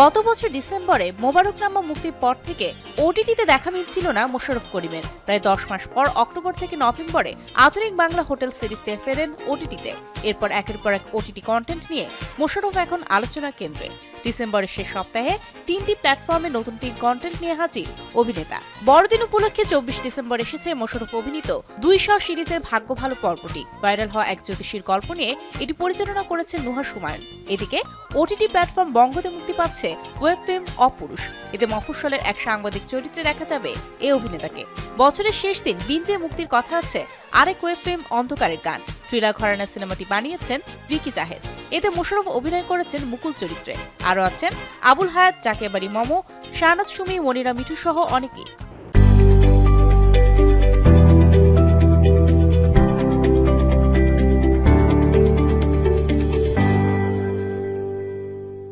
গত বছর ডিসেম্বরে মোবারকনামা মুক্তির পর থেকে ওটিটিতে দেখা মিলছিল না মোশাররফ করিমের। প্রায় দশ মাস পর অক্টোবর থেকে নভেম্বরে আধুনিক বাংলা হোটেল সিরিজতে ফেরেন ওটিটিতে। এরপর একের পর এক ওটিটি কন্টেন্ট নিয়ে মোশাররফ এখন আলোচনার কেন্দ্রে। ডিসেম্বরের শেষ সপ্তাহে তিনটি প্ল্যাটফর্মে নতুন তিন কন্টেন্ট নিয়ে হাজির অভিনেতা। বড়দিন উপলক্ষে চব্বিশ ডিসেম্বর এসেছে মোশাররফ অভিনীত দুই শ সিরিজের ভাগ্য ভালো পর্বটি। ভাইরাল হওয়া এক জ্যোতিষীর গল্প নিয়ে এটি পরিচালনা করেছেন নুহা সুমায়ন। এদিকে ওটিটি প্ল্যাটফর্ম বঙ্গতে মুক্তি পাচ্ছে ওয়েব ফিল্ম অপুরুষ। এতে মফস্বলের এক সাংবাদিক চরিত্রে দেখা যাবে এই অভিনেতাকে। বছরের শেষ দিন বিঞ্জে মুক্তির কথা আছে আরেক ওয়েব ফিল্ম অন্ধকারের গান। ফিরা ঘরানা সিনেমাটি বানিয়েছেন ভিকি জাহেদ। এতে মোশারফ অভিনয় করেছেন মুকুল চরিত্রে। আরও আছেন আবুল হায়াত জাকেবাড়ি মম, শাহনাজ সুমি, মনিরা মিঠু সহ অনেকেই।